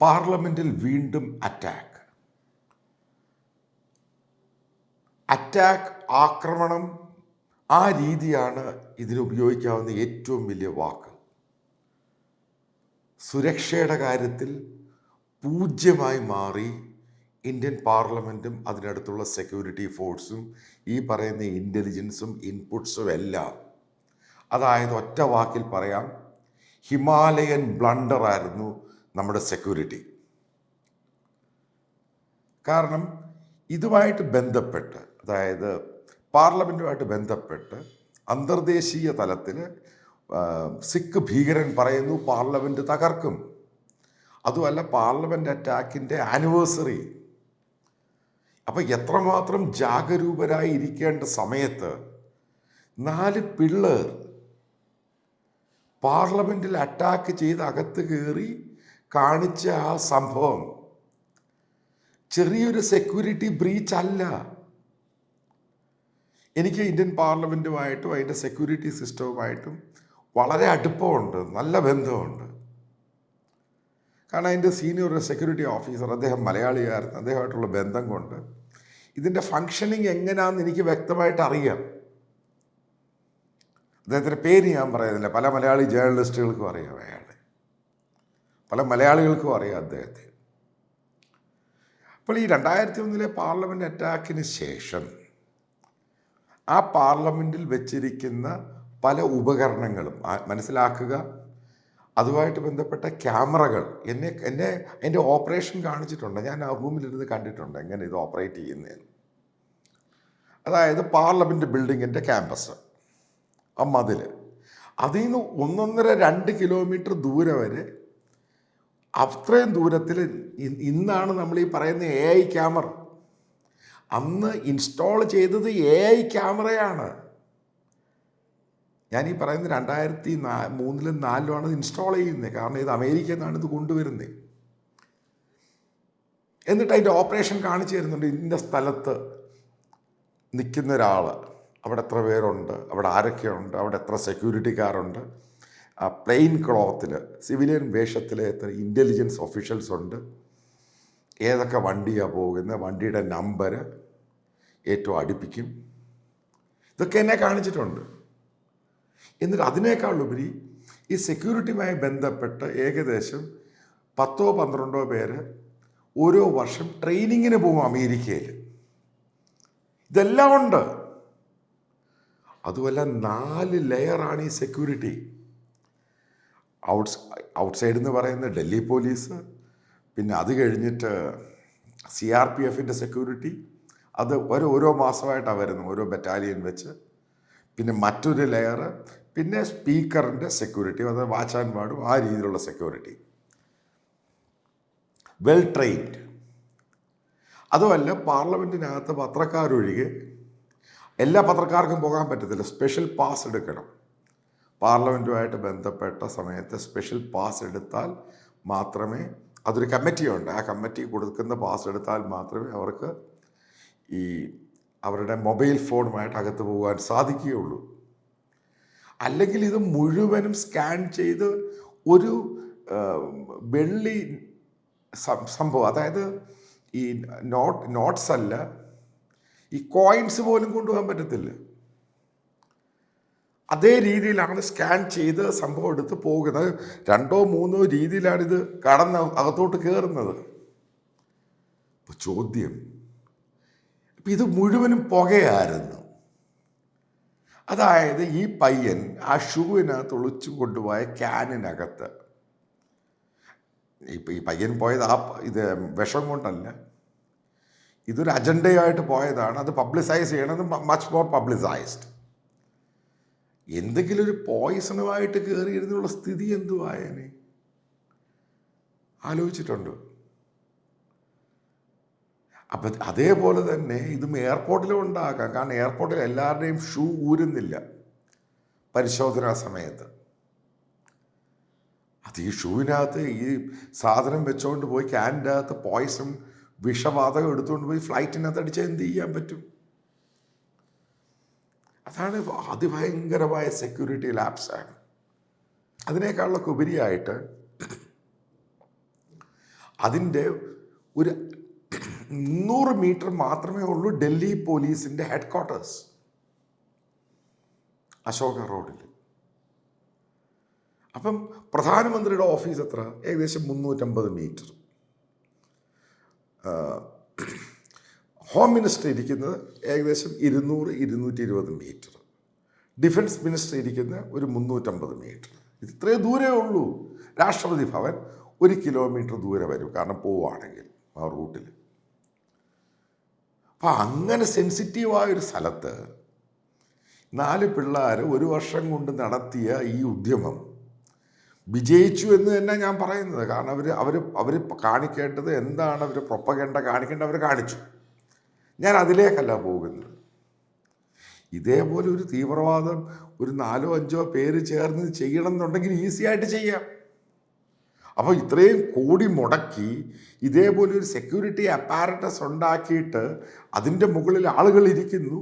പാർലമെന്റിൽ വീണ്ടും attack attack ആക്രമണം ആ രീതിയാണ് ഇതിന് ഉപയോഗിക്കാവുന്ന ഏറ്റവും വലിയ വാക്ക്. സുരക്ഷയുടെ കാര്യത്തിൽ പൂജ്യമായി മാറി ഇന്ത്യൻ പാർലമെന്റും അതിനടുത്തുള്ള സെക്യൂരിറ്റി ഫോഴ്സും ഈ പറയുന്ന ഇന്റലിജൻസും ഇൻപുട്സും എല്ലാം. അതായത് ഒറ്റ വാക്കിൽ പറയാം ഹിമാലയൻ ബ്ലണ്ടർ ആയിരുന്നു നമ്മുടെ സെക്യൂരിറ്റി കാരണം ഇതുമായിട്ട് ബന്ധപ്പെട്ട് അതായത് പാർലമെന്റുമായിട്ട് ബന്ധപ്പെട്ട് അന്തർദേശീയ തലത്തിൽ സിഖ് ഭീകരൻ പറയുന്നു പാർലമെന്റ് തകർക്കും. അതുമല്ല പാർലമെന്റ് അറ്റാക്കിന്റെ ആനിവേഴ്സറി. അപ്പോൾ എത്രമാത്രം ജാഗരൂപരായി ഇരിക്കേണ്ട സമയത്ത് നാല് പിള്ളേർ പാർലമെന്റിൽ അറ്റാക്ക് ചെയ്ത് അകത്ത് കയറി കാണിച്ച ആ സംഭവം ചെറിയൊരു സെക്യൂരിറ്റി ബ്രീച്ച് അല്ല. എനിക്ക് ഇന്ത്യൻ പാർലമെന്റുമായിട്ടും അതിന്റെ സെക്യൂരിറ്റി സിസ്റ്റവുമായിട്ടും വളരെ അടുപ്പമുണ്ട് നല്ല ബന്ധമുണ്ട്. കാരണം അതിന്റെ സീനിയർ സെക്യൂരിറ്റി ഓഫീസർ അദ്ദേഹം മലയാളിയായിരുന്നു അദ്ദേഹമായിട്ടുള്ള ബന്ധം കൊണ്ട് ഇതിന്റെ ഫങ്ഷനിങ് എങ്ങനെയാണെന്ന് എനിക്ക് വ്യക്തമായിട്ട് അറിയാം. അദ്ദേഹത്തിന്റെ പേര് ഞാൻ പറയുന്നില്ല പല മലയാളി ജേർണലിസ്റ്റുകൾക്കും അറിയാം അയാളെ. പല മലയാളികൾക്കും അറിയാം അദ്ദേഹത്തെ. അപ്പോൾ ഈ രണ്ടായിരത്തി ഒന്നിലെ പാർലമെന്റ് അറ്റാക്കിന് ശേഷം ആ പാർലമെന്റിൽ വെച്ചിരിക്കുന്ന പല ഉപകരണങ്ങളും മനസ്സിലാക്കുക അതുമായിട്ട് ബന്ധപ്പെട്ട ക്യാമറകൾ എന്നെ എന്നെ അതിന്റെ ഓപ്പറേഷൻ കാണിച്ചിട്ടുണ്ട്. ഞാൻ ആ റൂമിലിരുന്ന് കണ്ടിട്ടുണ്ട് എങ്ങനെ ഇത് ഓപ്പറേറ്റ് ചെയ്യുന്നതെന്ന് അതായത് പാർലമെന്റ് ബിൽഡിങ്ങിന്റെ ക്യാമ്പസ് ആ മതിൽ അതിൽ നിന്ന് ഒന്നൊന്നര രണ്ട് കിലോമീറ്റർ ദൂരെ വരെ അത്രയും ദൂരത്തിൽ ഇന്നാണ് നമ്മൾ ഈ പറയുന്ന എ ഐ ക്യാമറ അന്ന് ഇൻസ്റ്റാൾ ചെയ്തത് എ ഐ ക്യാമറയാണ് ഞാൻ ഈ പറയുന്നത് രണ്ടായിരത്തി നാ മൂന്നിലും നാലിലുമാണ് ഇൻസ്റ്റാൾ ചെയ്യുന്നത്. കാരണം ഇത് അമേരിക്കയിൽ നിന്നാണ് ഇത് കൊണ്ടുവരുന്നത്. എന്നിട്ട് അതിന്റെ ഓപ്പറേഷൻ കാണിച്ചു തരുന്നുണ്ട് ഇന്ന സ്ഥലത്ത് നിൽക്കുന്ന ഒരാൾ അവിടെ എത്ര പേരുണ്ട്? അവിടെ ആരൊക്കെയുണ്ട്? അവിടെ എത്ര സെക്യൂരിറ്റിക്കാരുണ്ട് പ്ലെയിൻ ക്ലോത്തിൽ സിവിലിയൻ വേഷത്തിൽ എത്ര ഇന്റലിജൻസ് ഒഫീഷ്യൽസ് ഉണ്ട് ഏതൊക്കെ വണ്ടിയാണ് പോകുന്നത് വണ്ടിയുടെ നമ്പർ ഏറ്റവും അടുപ്പിക്കും. ഇതൊക്കെ എന്നെ കാണിച്ചിട്ടുണ്ട്. എന്നിട്ട് അതിനേക്കാളുപരി ഈ സെക്യൂരിറ്റിയുമായി ബന്ധപ്പെട്ട് ഏകദേശം പത്തോ പന്ത്രണ്ടോ പേര് ഓരോ വർഷം ട്രെയിനിങ്ങിന് പോകും അമേരിക്കയിൽ ഇതെല്ലാം ഉണ്ട്. അതുമല്ല നാല് ലെയറാണ് ഈ സെക്യൂരിറ്റി ഔട്ട്സ് ഔട്ട്സൈഡ് എന്ന് പറയുന്നത് ഡൽഹി പോലീസ് പിന്നെ അത് കഴിഞ്ഞിട്ട് സി ആർ പി എഫിന്റെ സെക്യൂരിറ്റി അത് ഓരോ ഓരോ മാസമായിട്ടാണ് വരുന്നത് ഓരോ ബറ്റാലിയൻ വെച്ച്. പിന്നെ മറ്റൊരു ലെയർ പിന്നെ സ്പീക്കറിന്റെ സെക്യൂരിറ്റി അതായത് വാച്ച് ആൻഡ് വാർഡും ആ രീതിയിലുള്ള സെക്യൂരിറ്റി വെൽ ട്രെയിൻഡ് അതുമല്ല പാർലമെന്റിനകത്ത് പത്രക്കാരൊഴികെ എല്ലാ പത്രക്കാർക്കും പോകാൻ പറ്റത്തില്ല സ്പെഷ്യൽ പാസ് എടുക്കണം. പാർലമെന്റുമായിട്ട് ബന്ധപ്പെട്ട സമയത്ത് സ്പെഷ്യൽ പാസ് എടുത്താൽ മാത്രമേ അതൊരു കമ്മിറ്റിയുണ്ട് ആ കമ്മിറ്റി കൊടുക്കുന്ന പാസ് എടുത്താൽ മാത്രമേ അവർക്ക് ഈ അവരുടെ മൊബൈൽ ഫോണുമായിട്ട് അകത്ത് പോകാൻ സാധിക്കുകയുള്ളൂ. അല്ലെങ്കിൽ ഇത് മുഴുവനും സ്കാൻ ചെയ്ത് ഒരു വെള്ളി സംഭവം അതായത് ഈ നോട്ട് നോട്ട്സ് അല്ല ഈ കോയിൻസ് പോലും കൊണ്ടുപോകാൻ പറ്റത്തില്ല. അതേ രീതിയിലാണ് സ്കാൻ ചെയ്ത് സംഭവം എടുത്ത് പോകുന്നത്. രണ്ടോ മൂന്നോ രീതിയിലാണ് ഇത് കടന്ന് അകത്തോട്ട് കയറുന്നത് അപ്പോൾ ചോദ്യം ഇപ്പം ഇത് മുഴുവനും പുകയായിരുന്നു. അതായത് ഈ പയ്യൻ ആ ഷൂവിനകത്ത് ഒളിച്ചു കൊണ്ടുപോയ ക്യാനിനകത്ത്. ഇപ്പം ഈ പയ്യൻ പോയത് ആ ഇത് വിഷം കൊണ്ടല്ല. ഇതൊരു അജണ്ടയായിട്ട് പോയതാണ്. അത് പബ്ലിസൈസ് ചെയ്യണത് മച്ച് മോർ പബ്ലിസൈസ്ഡ് എന്തെങ്കിലും ഒരു പോയിസണുമായിട്ട് കയറിയിരുന്നുള്ള സ്ഥിതി എന്തുവായനെ ആലോചിച്ചിട്ടുണ്ടോ. അപ്പം അതേപോലെ തന്നെ ഇതും എയർപോർട്ടിലും ഉണ്ടാക്കാം കാരണം എയർപോർട്ടിൽ എല്ലാവരുടെയും ഷൂ ഊരുന്നില്ല പരിശോധനാ സമയത്ത്. അത് ഈ ഷൂവിനകത്ത് ഈ സാധനം വെച്ചുകൊണ്ട് പോയി ക്യാന്റെ അകത്ത് പോയിസൺ വിഷവാതകം എടുത്തുകൊണ്ട് പോയി ഫ്ലൈറ്റിനകത്ത് അടിച്ചാൽ എന്ത് ചെയ്യാൻ പറ്റും? അതാണ് അതിഭയങ്കരമായ സെക്യൂരിറ്റി ലാപ്സാണ് അതിനേക്കാളൊക്കെ ഉപരിയായിട്ട് അതിന്റെ ഒരു മുന്നൂറ് മീറ്റർ മാത്രമേ ഉള്ളൂ ഡൽഹി പോലീസിന്റെ ഹെഡ് ക്വാർട്ടേഴ്സ് അശോക റോഡിൽ. അപ്പം പ്രധാനമന്ത്രിയുടെ ഓഫീസ് എത്ര? ഏകദേശം മുന്നൂറ്റമ്പത് മീറ്റർ. ഹോം മിനിസ്റ്റർ ഇരിക്കുന്നത് ഏകദേശം ഇരുന്നൂറ് ഇരുന്നൂറ്റി ഇരുപത് മീറ്റർ ഡിഫൻസ് മിനിസ്റ്റർ ഇരിക്കുന്ന ഒരു മുന്നൂറ്റമ്പത് മീറ്റർ ഇത് ദൂരേ ദൂരമേ ഉള്ളൂ. രാഷ്ട്രപതി ഭവൻ ഒരു കിലോമീറ്റർ ദൂരെ വരും. കാരണം പോവുകയാണെങ്കിൽ ആ റൂട്ടിൽ അപ്പം അങ്ങനെ സെൻസിറ്റീവായൊരു സ്ഥലത്ത് നാല് പിള്ളേർ ഒരു വർഷം കൊണ്ട് നടത്തിയ ഈ ഉദ്യമം വിജയിച്ചു എന്ന് തന്നെ ഞാൻ പറയുന്നത്. കാരണം അവർ അവർ അവർ കാണിക്കേണ്ടത് എന്താണ്? അവർ പ്രൊപ്പകേണ്ട കാണിക്കേണ്ടത് അവർ കാണിച്ചു. ഞാൻ അതിലേക്കല്ല പോകുന്നത്. ഇതേപോലെ ഒരു തീവ്രവാദം ഒരു നാലോ അഞ്ചോ പേര് ചേർന്ന് ചെയ്യണം എന്നുണ്ടെങ്കിൽ ഈസി ആയിട്ട് ചെയ്യാം. അപ്പോൾ ഇത്രയും കൂടി മുടക്കി ഇതേപോലെ ഒരു സെക്യൂരിറ്റി അപ്പാരറ്റസ് ഉണ്ടാക്കിയിട്ട് അതിന്റെ മുകളിൽ ആളുകൾ ഇരിക്കുന്നു.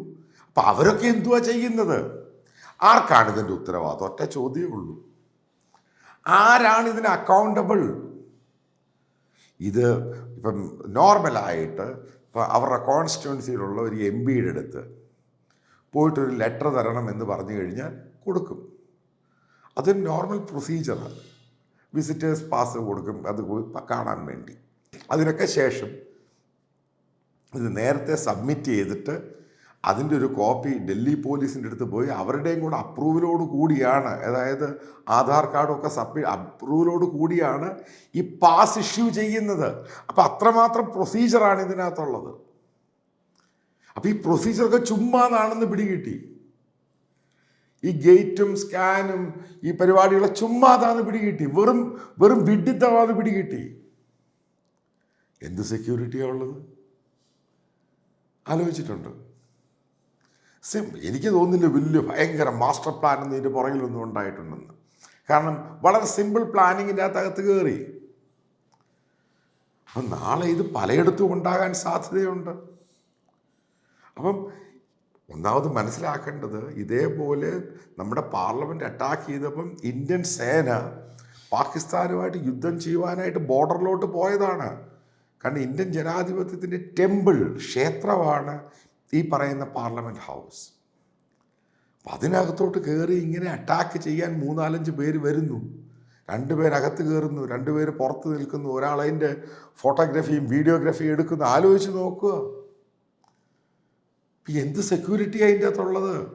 അപ്പം അവരൊക്കെ എന്തുവാ ചെയ്യുന്നത്? ആർക്കാണ് ഇതിന്റെ ഉത്തരവാദിത്വം? ഒറ്റ ചോദ്യമേ ഉള്ളൂ. ആരാണ് ഇതിന് അക്കൗണ്ടബിൾ ഇത് ഇപ്പം നോർമലായിട്ട് ഇപ്പം അവരുടെ കോൺസ്റ്റിറ്റ്യുവൻസിയിലുള്ള ഒരു എം പിയുടെ അടുത്ത് പോയിട്ടൊരു ലെറ്റർ തരണം എന്ന് പറഞ്ഞു കഴിഞ്ഞാൽ കൊടുക്കും. അതൊരു നോർമൽ പ്രൊസീജിയറാണ് വിസിറ്റേഴ്സ് പാസ് കൊടുക്കും അത് കാണാൻ വേണ്ടി. അതിനൊക്കെ ശേഷം ഇത് നേരത്തെ സബ്മിറ്റ് ചെയ്തിട്ട് അതിന്റെ ഒരു കോപ്പി ഡൽഹി പോലീസിന്റെ അടുത്ത് പോയി അവരുടെയും കൂടെ അപ്രൂവലോട് കൂടിയാണ്. അതായത് ആധാർ കാർഡൊക്കെ സബ്മി അപ്രൂവലോട് കൂടിയാണ് ഈ പാസ് ഇഷ്യൂ ചെയ്യുന്നത്. അപ്പോൾ അത്രമാത്രം പ്രൊസീജിയറാണ് ഇതിനകത്തുള്ളത്. അപ്പോൾ ഈ പ്രൊസീജിയറൊക്കെ ചുമ്മാതാണെന്ന് പിടികിട്ടി. ഈ ഗേറ്റും സ്കാനും ഈ പരിപാടികളെ ചുമ്മാതാന്ന് പിടികിട്ടി. വെറും വെറും വിഡിത്തമാന്ന് പിടികിട്ടി. എന്ത് സെക്യൂരിറ്റിയാണ് ഉള്ളത്? ആലോചിച്ചിട്ടുണ്ട്. സിം എനിക്ക് തോന്നുന്നില്ല വലിയ ഭയങ്കര മാസ്റ്റർ പ്ലാൻ ഒന്നും ഇതിന്റെ പുറകിലൊന്നും ഉണ്ടായിട്ടുണ്ടെന്ന്. കാരണം വളരെ സിമ്പിൾ പ്ലാനിങ്ങിന്റെ അകത്ത് കയറി അപ്പം നാളെ ഇത് പലയിടത്തും ഉണ്ടാകാൻ സാധ്യതയുണ്ട്. അപ്പം ഒന്നാമത് മനസ്സിലാക്കേണ്ടത് ഇതേപോലെ നമ്മുടെ പാർലമെന്റ് അറ്റാക്ക് ചെയ്തപ്പം ഇന്ത്യൻ സേന പാകിസ്ഥാനുമായിട്ട് യുദ്ധം ചെയ്യുവാനായിട്ട് ബോർഡറിലോട്ട് പോയതാണ്. കാരണം ഇന്ത്യൻ ജനാധിപത്യത്തിന്റെ ടെമ്പിൾ ക്ഷേത്രമാണ്. ഈ പറയുന്ന പാർലമെന്റ് ഹൗസ്. അപ്പം അതിനകത്തോട്ട് കയറി ഇങ്ങനെ അറ്റാക്ക് ചെയ്യാൻ മൂന്നാലഞ്ച് പേര് വരുന്നു. രണ്ടുപേരകത്ത് കയറുന്നു രണ്ടുപേര് പുറത്ത് നിൽക്കുന്നു. ഒരാളതിന്റെ ഫോട്ടോഗ്രാഫിയും വീഡിയോഗ്രാഫിയും എടുക്കുന്നു. ആലോചിച്ച് നോക്കുക. എന്ത് സെക്യൂരിറ്റി അതിന്റെ അകത്തുള്ളത്?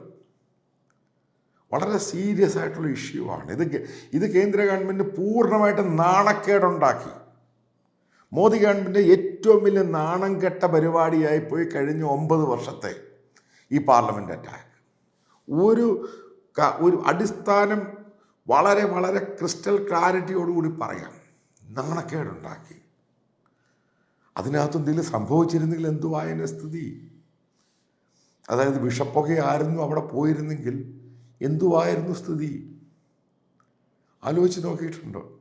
വളരെ സീരിയസ് ആയിട്ടുള്ള ഇഷ്യൂ ആണ്. ഇത് ഇത് കേന്ദ്ര ഗവൺമെന്റ് പൂർണമായിട്ട് നാണക്കേടുണ്ടാക്കി. മോദി ഗവൺമെന്റ് ഏറ്റവും വലിയ നാണം കെട്ട പരിപാടിയായി പോയി കഴിഞ്ഞ ഒമ്പത് വർഷത്തെ ഈ പാർലമെന്റ് അറ്റാക്ക് ഒരു ഒരു അടിസ്ഥാനം വളരെ വളരെ ക്രിസ്റ്റൽ ക്ലാരിറ്റിയോടുകൂടി പറയാം. നാണക്കേടുണ്ടാക്കി. അതിനകത്ത് എന്തെങ്കിലും സംഭവിച്ചിരുന്നെങ്കിൽ എന്തുവായതിന്റെ സ്ഥിതി? അതായത് വിഷപ്പുകയായിരുന്നു അവിടെ പോയിരുന്നെങ്കിൽ എന്തുവായിരുന്നു സ്ഥിതി? ആലോചിച്ച് നോക്കിയിട്ടുണ്ടോ?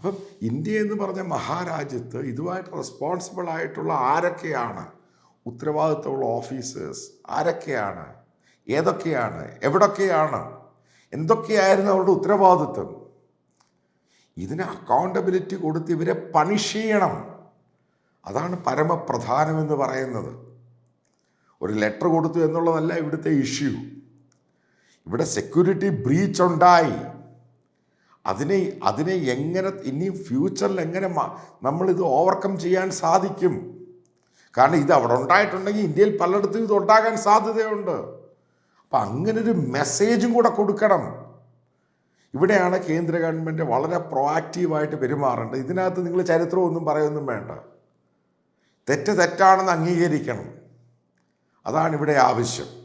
അപ്പം ഇന്ത്യ എന്ന് പറഞ്ഞ മഹാരാജ്യത്ത് ഇതുമായിട്ട് റെസ്പോൺസിബിൾ ആയിട്ടുള്ള ആരൊക്കെയാണ്? ഉത്തരവാദിത്തമുള്ള ഓഫീസേഴ്സ് ആരൊക്കെയാണ്? ഏതൊക്കെയാണ്? എവിടൊക്കെയാണ്? എന്തൊക്കെയായിരുന്നു അവരുടെ ഉത്തരവാദിത്വം? ഇതിന് അക്കൗണ്ടബിലിറ്റി കൊടുത്ത് ഇവരെ പണിഷ് ചെയ്യണം. അതാണ് പരമപ്രധാനമെന്ന് പറയുന്നത്. ഒരു ലെറ്റർ കൊടുത്തു എന്നുള്ളതല്ല ഇവിടുത്തെ ഇഷ്യൂ ഇവിടെ സെക്യൂരിറ്റി ബ്രീച്ച് ഉണ്ടായി. അതിനെ അതിനെ എങ്ങനെ ഇനി ഫ്യൂച്ചറിൽ എങ്ങനെ നമ്മളിത് ഓവർകം ചെയ്യാൻ സാധിക്കും? കാരണം ഇത് അവിടെ ഉണ്ടായിട്ടുണ്ടെങ്കിൽ ഇന്ത്യയിൽ പലയിടത്തും ഇത് ഉണ്ടാകാൻ സാധ്യതയുണ്ട്. അപ്പം അങ്ങനൊരു മെസ്സേജും കൂടെ കൊടുക്കണം. ഇവിടെയാണ് കേന്ദ്ര ഗവൺമെന്റ് വളരെ പ്രോആക്റ്റീവായിട്ട് പെരുമാറേണ്ടത്. ഇതിനകത്ത് നിങ്ങൾ ചരിത്രമൊന്നും പറയൊന്നും വേണ്ട. തെറ്റ് തെറ്റാണെന്ന് അംഗീകരിക്കണം. അതാണ് ഇവിടെ ആവശ്യം.